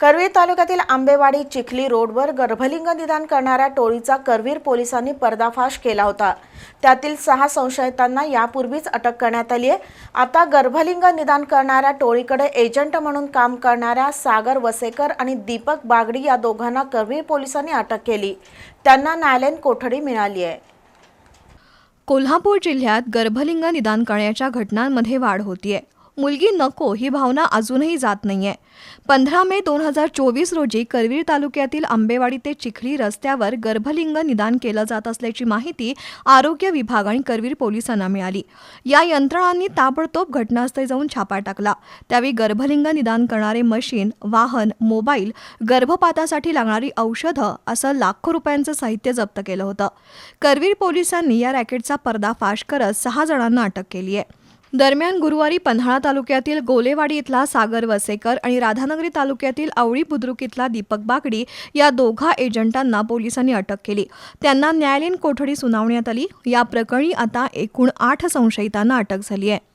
करवीर तालुक्यातील आंबेवाडी चिखली रोडवर गर्भलिंग निदान करणाऱ्या टोळीचा करवीर पोलिसांनी पर्दाफाश केला होता. त्यातील सहा संशयितांना यापूर्वीच अटक करण्यात आली आहे. आता गर्भलिंग निदान करणाऱ्या टोळीकडे एजंट म्हणून काम करणाऱ्या सागर वसेकर आणि दीपक बागडी या दोघांना करवीर पोलिसांनी अटक केली. त्यांना न्यायालयीन कोठडी मिळाली आहे. कोल्हापूर जिल्ह्यात गर्भलिंग निदान करण्याच्या घटनांमध्ये वाढ होतीये. मुलगी नको ही भावना अजूनही जात नाहीये. पंधरा मे दोन हजार चोवीस रोजी करवीर तालुक्यातील आंबेवाडी ते चिखली रस्त्यावर गर्भलिंग निदान केलं जात असल्याची माहिती आरोग्य विभाग आणि करवीर पोलिसांना मिळाली. या यंत्रणांनी ताबडतोब घटनास्थळी जाऊन छापा टाकला. त्यावेळी गर्भलिंग निदान करणारे मशीन वाहन मोबाईल गर्भपातासाठी लागणारी औषधं असं लाखो रुपयांचं साहित्य जप्त केलं होतं. करवीर पोलिसांनी या रॅकेटचा पर्दाफाश करत सहा जणांना अटक केली आहे दरम्यान गुरुवारी पन्हाळा तालुक्यातील गोलेवाडी इथला सागर वसेकर आणि राधानगरी तालुक्यातील आवळी बुद्रुक इथला दीपक बागडी या दोघा एजंटांना पोलिसांनी अटक केली. त्यांना न्यायालयीन कोठडी सुनावण्यात आली. या प्रकरणी आता एकूण आठ संशयितांना अटक झाली आहे.